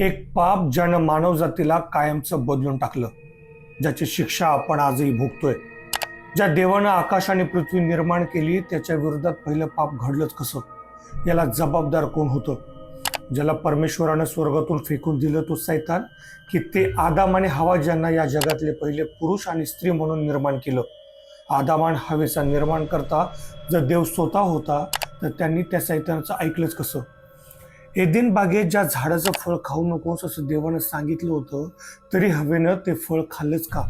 एक पाप ज्यानं मानवजातीला कायमचं बदलून टाकलं. ज्याची शिक्षा आपण आजही भोगतोय. ज्या देवानं आकाश आणि पृथ्वी निर्माण केली त्याच्या विरोधात पहिलं पाप घडलंच कसं? याला जबाबदार कोण होतं? ज्याला परमेश्वरानं स्वर्गातून फेकून दिलं तो सैतान की ते आदाम आणि हवा ज्यांना या जगातले पहिले पुरुष आणि स्त्री म्हणून निर्माण केलं. आदाम आणि हवेचा निर्माण करता जर देव स्वतः होता तर त्यांनी त्या सैतानाचं ऐकलंच कसं? एदिन बागेत ज्या झाडाचं फळ खाऊ नकोस असं देवानं सांगितलं होतं तरी हवेनं ते फळ खाल्लंच का?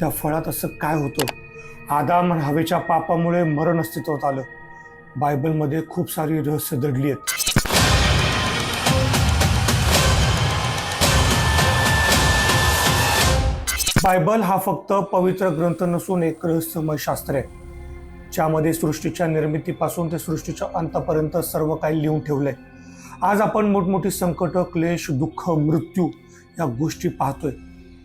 त्या फळात असं काय होतं? आदाम आणि हवेच्या पापामुळे मरण अस्तित्वात आलं. बायबलमध्ये खूप सारी रहस्य दडली आहेत. बायबल हा फक्त पवित्र ग्रंथ नसून एक रहस्यमय शास्त्र आहे. ज्यामध्ये सृष्टीच्या निर्मितीपासून ते सृष्टीच्या अंतापर्यंत सर्व काही लिहून ठेवलंय. आज आपण मोठमोठी संकट क्लेश दुःख मृत्यू या गोष्टी पाहतोय.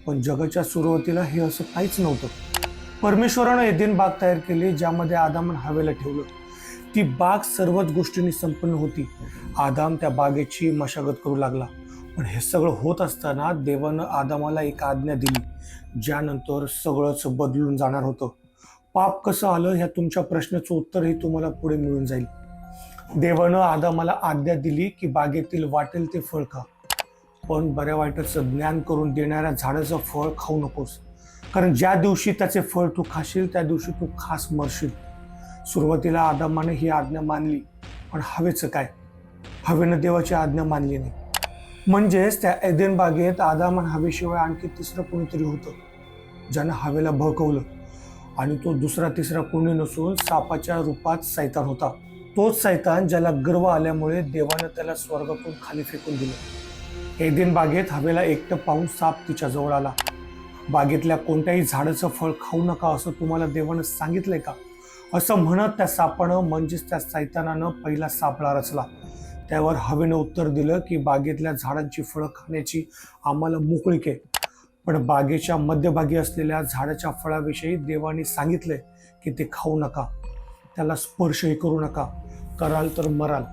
पण जगाच्या सुरुवातीला हे असं काहीच नव्हतं. परमेश्वरानं एदेन बाग तयार केली ज्यामध्ये आदामन हवेला ठेवलं. ती बाग सर्वच गोष्टींनी संपन्न होती. आदाम त्या बागेची मशागत करू लागला. पण हे सगळं होत असताना देवानं आदामाला एक आज्ञा दिली ज्यानंतर सगळंच बदलून जाणार होतं. पाप कसं आलं ह्या तुमच्या प्रश्नाचं उत्तरही तुम्हाला पुढे मिळून जाईल. देवानं आदामाला आज्ञा दिली की बागेतील वाटेल ते फळ खा. पण बऱ्या वाईटाचं ज्ञान करून देणाऱ्या झाडाचं फळ खाऊ नकोस. कारण ज्या दिवशी त्याचे फळ तू खाशील त्या दिवशी तू खास मरशील. सुरुवातीला आदामाने ही आज्ञा मानली पण हवेचं काय? हवेनं देवाची आज्ञा मानली नाही. म्हणजेच त्या एदेन बागेत आदाम आणि हवेशिवाय आणखी तिसरं कोणीतरी होतं ज्यानं हवेला भकवलं. आणि तो दुसरा तिसरा कोणी नसून सापाच्या रूपात सैतान होता. तोच सैतान ज्याला गर्व आल्यामुळे देवानं त्याला स्वर्गातून खाली फेकून दिलं. दिन बागेत हवेला एकटं पाहून साप तिच्या जवळ आला. बागेतल्या कोणत्याही झाडाचं फळ खाऊ नका असं तुम्हाला देवानं सांगितलंय का? असं म्हणत त्या सापानं म्हणजेच त्या सैतानानं पहिला सापळा रचला. त्यावर हवेनं उत्तर दिलं की बागेतल्या झाडांची फळं खाण्याची आम्हाला मोकळीक आहे. पण बागेच्या मध्यभागी असलेल्या झाडाच्या फळाविषयी देवाने सांगितलंय की ते खाऊ नका. त्याला स्पर्शही करू नका. कराल तर मराल.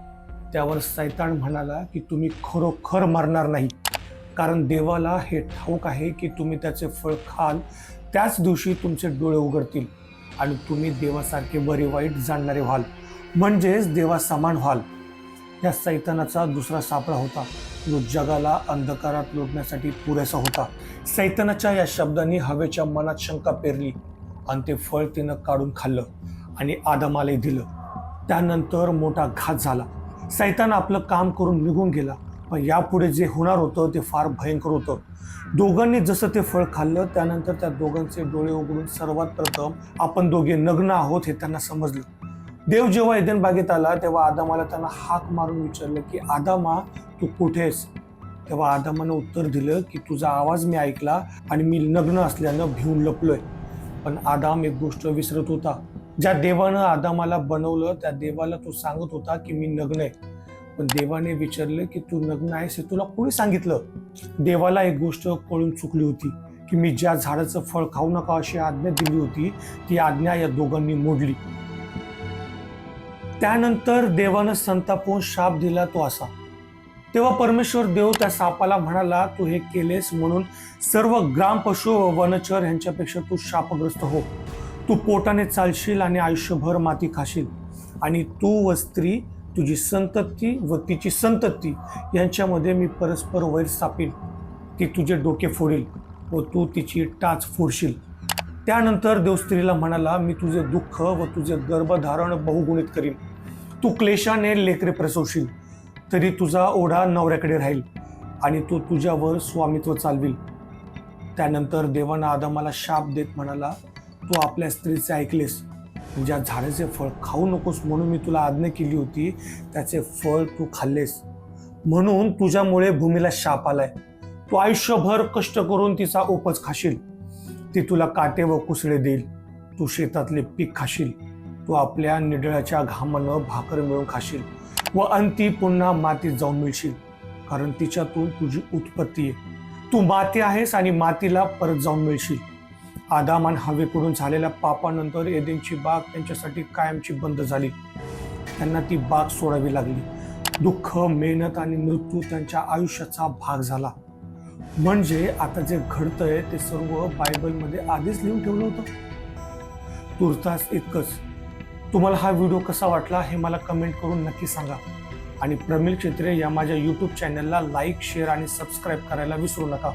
त्यावर सैतान म्हणाला की तुम्ही खरोखर मरणार नाही. कारण देवाला हे ठाऊक आहे की तुम्ही त्याचे फळ खाल त्याच दिवशी तुमचे डोळे उघडतील आणि तुम्ही देवासारखे बरे वाईट जाणणारे व्हाल. म्हणजेच देवा समान व्हाल. या सैतानाचा दुसरा सापळा होता. जो जगाला अंधकारात लोटण्यासाठी पुरेसा होता. सैतानाच्या या शब्दांनी हवेच्या मनात शंका पेरली आणि ते फळ तिनं काढून खाल्लं आणि आदमालाही दिलं. त्यानंतर मोठा घात झाला. सैतान आपलं काम करून निघून गेला. पण यापुढे जे होणार होतं ते फार भयंकर होतं. दोघांनी जसं ते फळ खाल्लं त्यानंतर त्या दोघांचे डोळे उघडून सर्वात प्रथम आपण दोघे नग्न आहोत हे त्यांना समजलं. देव जेव्हा एदन बागेत आला तेव्हा आदामाला त्यांना हाक मारून विचारलं की आदामा तू कुठेस तेव्हा आदामानं उत्तर दिलं की तुझा आवाज मी ऐकला आणि मी नग्न असल्यानं भिवून लपलोय. पण आदाम एक गोष्ट विसरत होता. ज्या देवानं आदामाला बनवलं त्या देवाला तो सांगत होता की मी नग्न आहे. पण देवाने विचारलं की तू नग्न आहेस हे तुला कोणी सांगितलं? देवाला एक गोष्ट कळून चुकली होती की मी ज्या झाडाचं फळ खाऊ नका अशी आज्ञा दिली होती ती आज्ञा या दोघांनी मोडली. त्यानंतर देवानं संतापून शाप दिला तो असा. तेव्हा परमेश्वर देव त्या सापाला म्हणाला तू हे केलेस म्हणून सर्व ग्राम पशु व वनचर यांच्यापेक्षा तू शापग्रस्त हो. तू पोटाने चालशील आणि आयुष्यभर माती खाशील. आणि तू व स्त्री तुझी संतती व तिची संतती यांच्यामध्ये मी परस्पर वैर स्थापील ती तुझे डोके फोडील व तू तिची टाच फोडशील. त्यानंतर देव स्त्रीला म्हणाला मी तुझे दुःख व तुझे गर्भधारण बहुगुणित करीन. तू क्लेशाने लेकरे प्रसवशील तरी तुझा ओढा नवऱ्याकडे राहील आणि तू तुझ्यावर स्वामित्व चालविल. त्यानंतर देवानं आदमाला शाप देत म्हणाला तू आपल्या स्त्रीचे ऐकलेस. ज्या झाडाचे फळ खाऊ नकोस म्हणून मी तुला आज्ञा केली होती त्याचे फळ तू खाल्लेस. म्हणून तुझ्यामुळे भूमीला शाप आलाय. तू आयुष्यभर कष्ट करून तिचा उपज खाशील. ती तुला काटे व कुसळे देईल. तू शेतातले पीक खाशील. तू आपल्या निडळाच्या घामानं भाकर मिळून खाशील व अंती पुन्हा मातीत जाऊन मिळशील. कारण तिच्यातून तुझी उत्पत्ती आहे. तू माती आहेस आणि मातीला परत जाऊन मिळशील. आदाम आणि हवेकडून झालेल्या पापानंतर एदेनची बाग त्यांच्यासाठी कायमची बंद झाली. त्यांना ती बाग सोडावी लागली. दुःख मेहनत आणि मृत्यू त्यांच्या आयुष्याचा भाग झाला. म्हणजे आता जे घडतंय ते सर्व बायबलमध्ये आधीच लिहून ठेवलं होतं. तुर्तास इतकंच. तुम्हाला हा व्हिडिओ कसा वाटला हे मला कमेंट करून नक्की सांगा. आणि प्रमिल चित्रे या माझ्या यूट्यूब चॅनलला लाईक शेअर आणि सबस्क्राईब करायला विसरू नका.